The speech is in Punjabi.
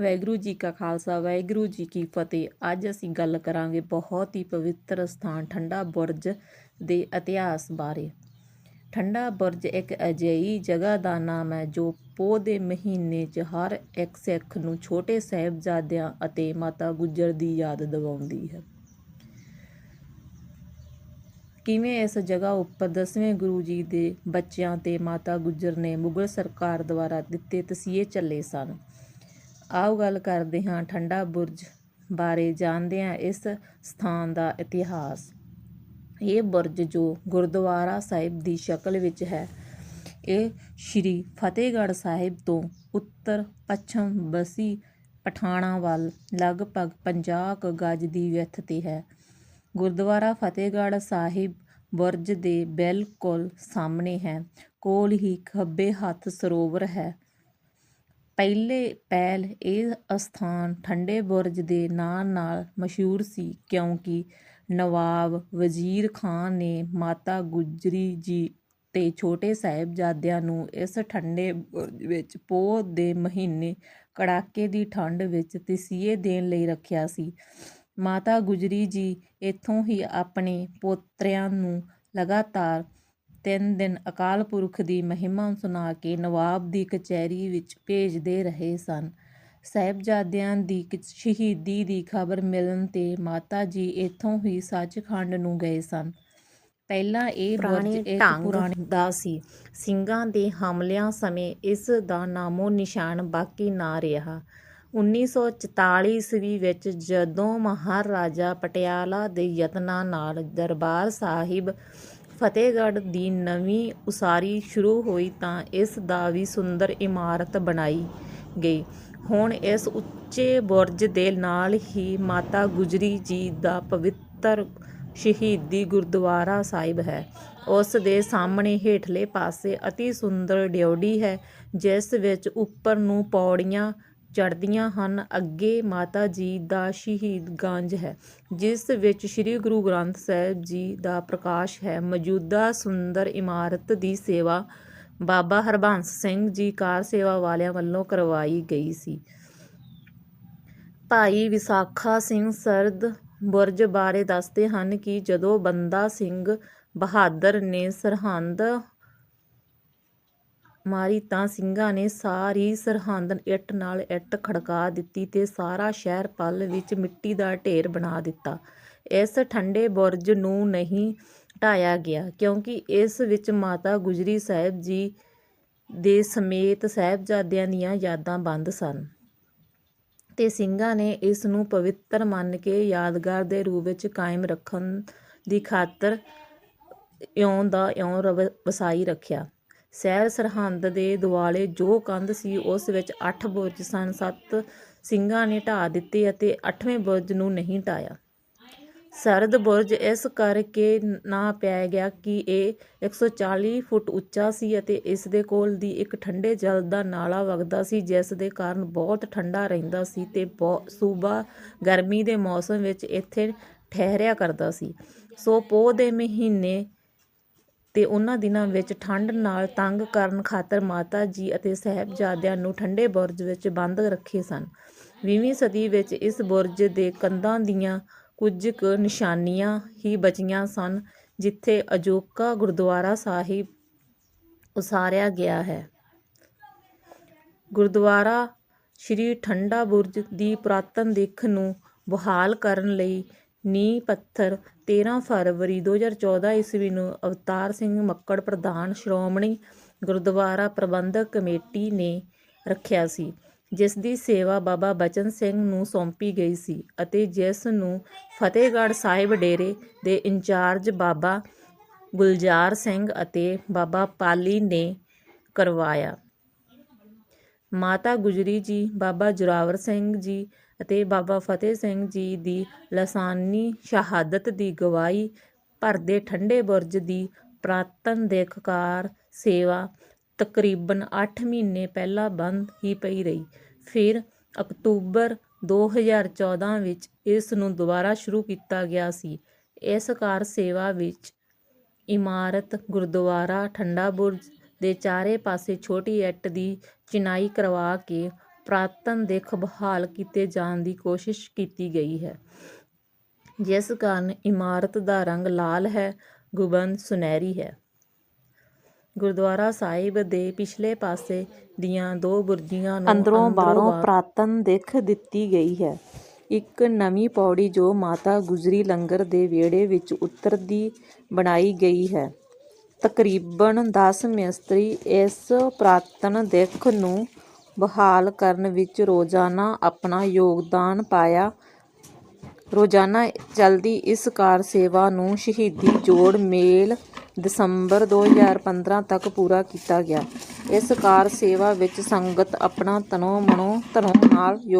ਵਾਹਿਗੁਰੂ ਜੀ ਕਾ ਖਾਲਸਾ, ਵਾਹਿਗੁਰੂ ਜੀ ਕੀ ਫਤਿਹ। ਅੱਜ ਅਸੀਂ ਗੱਲ ਕਰਾਂਗੇ ਬਹੁਤ ਹੀ ਪਵਿੱਤਰ ਸਥਾਨ ਠੰਡਾ ਬੁਰਜ ਦੇ ਇਤਿਹਾਸ ਬਾਰੇ। ਠੰਡਾ ਬੁਰਜ ਇੱਕ ਅਜਿਹੀ ਜਗ੍ਹਾ ਦਾ ਨਾਮ ਹੈ ਜੋ ਪੋਹ ਦੇ ਮਹੀਨੇ 'ਚ ਹਰ ਇੱਕ ਸਿੱਖ ਨੂੰ ਛੋਟੇ ਸਾਹਿਬਜ਼ਾਦਿਆਂ ਅਤੇ ਮਾਤਾ ਗੁਜਰ ਦੀ ਯਾਦ ਦਿਵਾਉਂਦੀ ਹੈ। ਕਿਵੇਂ ਇਸ ਜਗ੍ਹਾ ਉੱਪਰ ਦਸਵੇਂ ਗੁਰੂ ਜੀ ਦੇ ਬੱਚਿਆਂ ਤੇ ਮਾਤਾ ਗੁਜਰ ਨੇ ਮੁਗਲ ਸਰਕਾਰ ਦੁਆਰਾ ਦਿੱਤੇ ਤਸੀਹੇ ਚੱਲੇ ਸਨ? ਆਓ ਗੱਲ ਕਰਦੇ ਹਾਂ ਠੰਡਾ ਬੁਰਜ ਬਾਰੇ ਜਾਣਦੇ ਹਾਂ ਇਸ ਸਥਾਨ ਦਾ ਇਤਿਹਾਸ। ਇਹ ਬੁਰਜ ਜੋ ਗੁਰਦੁਆਰਾ ਸਾਹਿਬ ਦੀ ਸ਼ਕਲ ਵਿੱਚ ਹੈ, ਇਹ ਸ਼੍ਰੀ ਫਤਿਹਗੜ੍ਹ ਸਾਹਿਬ ਤੋਂ ਉੱਤਰ ਪੱਛਮ ਬਸੀ ਪਠਾਣਾ ਵੱਲ ਲਗਭਗ 50 ਕੁ ਗਜ ਦੀ ਵਿੱਥ ਤੇ ਹੈ। ਗੁਰਦੁਆਰਾ ਫਤਿਹਗੜ੍ਹ ਸਾਹਿਬ ਬੁਰਜ ਦੇ ਬਿਲਕੁਲ ਸਾਹਮਣੇ ਹੈ, ਕੋਲ ਹੀ ਖੱਬੇ ਹੱਥ ਸਰੋਵਰ ਹੈ। ਪਹਿਲੇ ਪਹਿਲ ਇਹ ਅਸਥਾਨ ਠੰਡੇ ਬੁਰਜ ਦੇ ਨਾਂ ਨਾਲ ਮਸ਼ਹੂਰ ਸੀ ਕਿਉਂਕਿ ਨਵਾਬ ਵਜ਼ੀਰ ਖਾਨ ਨੇ ਮਾਤਾ ਗੁਜਰੀ ਜੀ ਤੇ ਛੋਟੇ ਸਾਹਿਬਜ਼ਾਦਿਆਂ ਨੂੰ ਇਸ ਠੰਡੇ ਬੁਰਜ ਵਿੱਚ ਪੋਹ ਦੇ ਮਹੀਨੇ ਕੜਾਕੇ ਦੀ ਠੰਡ ਵਿੱਚ ਤਸੀਹੇ ਦੇਣ ਲਈ ਰੱਖਿਆ ਸੀ। ਮਾਤਾ ਗੁਜਰੀ ਜੀ ਇੱਥੋਂ ਹੀ ਆਪਣੇ ਪੋਤਰਿਆਂ ਨੂੰ ਲਗਾਤਾਰ ਤਿੰਨ ਦਿਨ ਅਕਾਲ ਪੁਰਖ ਦੀ ਮਹਿਮਾ ਸੁਣਾ ਕੇ ਨਵਾਬ ਦੀ ਕਚਹਿਰੀ ਵਿੱਚ ਭੇਜਦੇ ਰਹੇ ਸਨ। ਸਾਹਿਬਜ਼ਾਦਿਆਂ ਦੀ ਸ਼ਹੀਦੀ ਦੀ ਖਬਰ ਮਿਲਣ ਤੇ ਮਾਤਾ ਜੀ ਇੱਥੋਂ ਹੀ ਸੱਚਖੰਡ ਨੂੰ ਗਏ ਸਨ। ਪਹਿਲਾਂ ਇਹ ਬੁਰਜ ਇੱਕ ਪੁਰਾਣੀ ਦਾ ਸੀ। ਸਿੰਘਾਂ ਦੇ ਹਮਲਿਆਂ ਸਮੇਂ ਇਸ ਦਾ ਨਾਮੋ ਨਿਸ਼ਾਨ ਬਾਕੀ ਨਾ ਰਿਹਾ। 1944 ਈਸਵੀ ਵਿੱਚ ਜਦੋਂ ਮਹਾਰਾਜਾ ਪਟਿਆਲਾ ਦੇ ਯਤਨਾਂ ਨਾਲ ਦਰਬਾਰ ਸਾਹਿਬ ਫਤਿਹਗੜ੍ਹ ਦੀ ਨਵੀਂ ਉਸਾਰੀ ਸ਼ੁਰੂ ਹੋਈ ਤਾਂ ਇਸ ਦਾ ਵੀ ਸੁੰਦਰ ਇਮਾਰਤ ਬਣਾਈ ਗਈ। ਹੁਣ ਇਸ ਉੱਚੇ ਬੁਰਜ ਦੇ ਨਾਲ ਹੀ ਮਾਤਾ ਗੁਜਰੀ ਜੀ ਦਾ ਪਵਿੱਤਰ ਸ਼ਹੀਦੀ ਗੁਰਦੁਆਰਾ ਸਾਹਿਬ ਹੈ। ਉਸ ਦੇ ਸਾਹਮਣੇ ਹੇਠਲੇ ਪਾਸੇ ਅਤੀ ਸੁੰਦਰ ਡਿਉਢੀ ਹੈ, ਜਿਸ ਵਿੱਚ ਉੱਪਰ ਨੂੰ ਪੌੜੀਆਂ ਚੜ੍ਹਦੀਆਂ ਹਨ। ਅੱਗੇ ਮਾਤਾ ਜੀ ਦਾ ਸ਼ਹੀਦ ਗੰਜ ਹੈ, ਜਿਸ ਵਿੱਚ ਸ੍ਰੀ ਗੁਰੂ ਗ੍ਰੰਥ ਸਾਹਿਬ ਜੀ ਦਾ ਪ੍ਰਕਾਸ਼ ਹੈ। ਮੌਜੂਦਾ ਸੁੰਦਰ ਇਮਾਰਤ ਦੀ ਸੇਵਾ ਬਾਬਾ ਹਰਬੰਸ ਸਿੰਘ ਜੀ ਕਾਰ ਸੇਵਾ ਵਾਲਿਆਂ ਵੱਲੋਂ ਕਰਵਾਈ ਗਈ ਸੀ। ਭਾਈ ਵਿਸਾਖਾ ਸਿੰਘ ਸਰਦ ਬੁਰਜ ਬਾਰੇ ਦੱਸਦੇ ਹਨ ਕਿ ਜਦੋਂ ਬੰਦਾ ਸਿੰਘ ਬਹਾਦਰ ਨੇ ਸਰਹੰਦ ਮਾਰੀ ਤਾਂ ਸਿੰਘਾਂ ਨੇ ਸਾਰੀ ਸਰਹੰਦ ਇੱਟ ਨਾਲ ਇੱਟ ਖੜਕਾ ਦਿੱਤੀ ਤੇ ਸਾਰਾ ਸ਼ਹਿਰ ਪਲ ਵਿੱਚ ਮਿੱਟੀ ਦਾ ਢੇਰ ਬਣਾ ਦਿੱਤਾ। ਇਸ ਠੰਡੇ ਬੁਰਜ ਨੂੰ ਨਹੀਂ ਢਾਇਆ ਗਿਆ, ਕਿਉਂਕਿ ਇਸ ਵਿੱਚ ਮਾਤਾ ਗੁਜਰੀ ਸਾਹਿਬ ਜੀ ਦੇ ਸਮੇਤ ਸਾਹਿਬਜ਼ਾਦਿਆਂ ਦੀਆਂ ਯਾਦਾਂ ਬੰਦ ਸਨ। ਤੇ ਸਿੰਘਾਂ ਨੇ ਇਸ ਨੂੰ ਪਵਿੱਤਰ ਮੰਨ ਕੇ ਯਾਦਗਾਰ ਦੇ ਰੂਪ ਵਿੱਚ ਕਾਇਮ ਰੱਖਣ ਦੀ ਖਾਤਰ ਇਉਂ ਦਾ ਇਉਂ ਵਸਾਈ ਰੱਖਿਆ। ਸ਼ਹਿਰ ਸਰਹੰਦ ਦੇ ਦੁਆਲੇ ਜੋ ਕੰਧ ਸੀ, ਉਸ ਵਿੱਚ 8 ਬੁਰਜ ਸਨ 7 ਸਿੰਘਾਂ ਨੇ ਢਾ ਦਿੱਤੇ ਅਤੇ 8ਵੇਂ ਬੁਰਜ ਨੂੰ ਨਹੀਂ ਢਾਇਆ ਸਰਦ ਬੁਰਜ ਇਸ ਕਰਕੇ ਨਾ ਪੈ ਗਿਆ ਕਿ ਇਹ 140 ਫੁੱਟ ਉੱਚਾ ਸੀ ਅਤੇ ਇਸ ਦੇ ਕੋਲ ਦੀ ਇੱਕ ਠੰਡੇ ਜਲ ਦਾ ਨਾਲਾ ਵਗਦਾ ਸੀ, ਜਿਸ ਦੇ ਕਾਰਨ ਬਹੁਤ ਠੰਡਾ ਰਹਿੰਦਾ ਸੀ ਤੇ ਸੂਬਾ ਗਰਮੀ ਦੇ ਮੌਸਮ ਵਿੱਚ ਇੱਥੇ ਠਹਿਰਿਆ ਕਰਦਾ ਸੀ। ਸੋ ਪੋਹ ਦੇ ਮਹੀਨੇ ਤੇ ਉਹਨਾਂ ਦਿਨਾਂ ਵਿੱਚ ਠੰਡ ਨਾਲ ਤੰਗ ਕਰਨ ਖਾਤਰ ਮਾਤਾ ਜੀ ਅਤੇ ਸਾਹਿਬਜ਼ਾਦਿਆਂ ਨੂੰ ਠੰਡੇ ਬੁਰਜ ਵਿੱਚ ਬੰਦ ਰੱਖੇ ਸਨ। 20ਵੀਂ ਸਦੀ ਵਿੱਚ ਇਸ ਬੁਰਜ ਦੇ ਕੰਧਾਂ ਦੀਆਂ ਕੁਝ ਕੁ ਨਿਸ਼ਾਨੀਆਂ ਹੀ ਬਚੀਆਂ ਸਨ, ਜਿੱਥੇ ਅਜੋਕਾ ਗੁਰਦੁਆਰਾ ਸਾਹਿਬ ਉਸਾਰਿਆ ਗਿਆ ਹੈ। ਗੁਰਦੁਆਰਾ ਸ਼੍ਰੀ ਠੰਡਾ ਬੁਰਜ ਦੀ ਪੁਰਾਤਨ ਦਿੱਖ ਨੂੰ ਬਹਾਲ ਕਰਨ ਲਈ ਨੀਂਹ, ਪੱਥਰ 13 ਫਰਵਰੀ 2014 ਈਸਵੀ ਨੂੰ ਅਵਤਾਰ ਸਿੰਘ ਮੱਕੜ ਪ੍ਰਧਾਨ ਸ਼੍ਰੋਮਣੀ ਗੁਰਦੁਆਰਾ ਪ੍ਰਬੰਧਕ ਕਮੇਟੀ ਨੇ ਰੱਖਿਆ ਸੀ, ਜਿਸ ਦੀ ਸੇਵਾ ਬਾਬਾ ਬਚਨ ਸਿੰਘ ਨੂੰ ਸੌਂਪੀ ਗਈ ਸੀ ਅਤੇ ਜਿਸ ਨੂੰ ਫਤਿਹਗੜ੍ਹ ਸਾਹਿਬ ਡੇਰੇ ਦੇ ਇੰਚਾਰਜ ਬਾਬਾ ਗੁਲਜ਼ਾਰ ਸਿੰਘ ਅਤੇ ਬਾਬਾ ਪਾਲੀ ਨੇ ਕਰਵਾਇਆ। ਮਾਤਾ ਗੁਜਰੀ ਜੀ, ਬਾਬਾ ਜ਼ੋਰਾਵਰ ਸਿੰਘ ਜੀ ਅਤੇ ਬਾਬਾ ਫਤਿਹ ਸਿੰਘ ਜੀ ਦੀ ਲਸਾਨੀ ਸ਼ਹਾਦਤ ਦੀ ਗਵਾਹੀ ਭਰਦੇ ਠੰਡੇ ਬੁਰਜ ਦੀ ਪ੍ਰਾਤਨ ਦੇਖਕਾਰ ਸੇਵਾ ਤਕਰੀਬਨ 8 ਮਹੀਨੇ ਪਹਿਲਾਂ ਬੰਦ ਹੀ ਪਈ ਰਹੀ। ਫਿਰ ਅਕਤੂਬਰ 2014 ਵਿੱਚ ਇਸ ਨੂੰ ਦੁਬਾਰਾ ਸ਼ੁਰੂ ਕੀਤਾ ਗਿਆ ਸੀ। ਇਸ ਕਾਰ ਸੇਵਾ ਵਿੱਚ ਇਮਾਰਤ ਗੁਰਦੁਆਰਾ, ਠੰਡਾ ਬੁਰਜ ਦੇ ਚਾਰੇ ਪਾਸੇ ਛੋਟੀ ਇੱਟ ਦੀ ਚਿਨਾਈ ਕਰਵਾ ਕੇ ਪ੍ਰਾਤਨ ਦਿੱਖ ਬਹਾਲ ਕੀਤੇ ਜਾਣ ਦੀ ਕੋਸ਼ਿਸ਼ ਕੀਤੀ ਗਈ ਹੈ। ਜਿਸ ਕਾਰਨ ਇਮਾਰਤ ਦਾ ਰੰਗ ਲਾਲ ਹੈ ਗੁੰਬਦ ਸੁਨਹਿਰੀ ਹੈ। ਗੁਰਦੁਆਰਾ ਸਾਹਿਬ ਦੇ ਪਿਛਲੇ ਪਾਸੇ ਦੀਆਂ ਦੋ ਬੁਰਜੀਆਂ ਨੂੰ ਅੰਦਰੋਂ ਬਾਹਰੋਂ ਬਾਹਰ ਪ੍ਰਾਤਨ ਦਿੱਖ ਦਿੱਤੀ ਗਈ ਹੈ। ਇੱਕ ਨਵੀਂ ਪੌੜੀ ਜੋ ਮਾਤਾ ਗੁਜਰੀ ਲੰਗਰ ਦੇ ਵਿਹੜੇ ਵਿੱਚ ਉਤਰਦੀ ਬਣਾਈ ਗਈ ਹੈ। ਤਕਰੀਬਨ 10 ਮਿਸਤਰੀ ਇਸ ਪੁਰਾਤਨ ਦਿੱਖ ਨੂੰ ਬਹਾਲ ਕਰਨ ਵਿੱਚ ਰੋਜ਼ਾਨਾ ਆਪਣਾ ਯੋਗਦਾਨ ਪਾਇਆ। ਰੋਜ਼ਾਨਾ ਚੱਲਦੀ ਇਸ ਕਾਰ ਸੇਵਾ ਨੂੰ ਸ਼ਹੀਦੀ ਜੋੜ ਮੇਲ ਦਸੰਬਰ 2015 ਤੱਕ ਪੂਰਾ ਕੀਤਾ ਗਿਆ। ਇਸ ਕਾਰ ਸੇਵਾ ਵਿੱਚ ਸੰਗਤ ਆਪਣਾ ਤਨੋ ਮਨੋ ਧਨੋਂ ਨਾਲ ਯੋਗ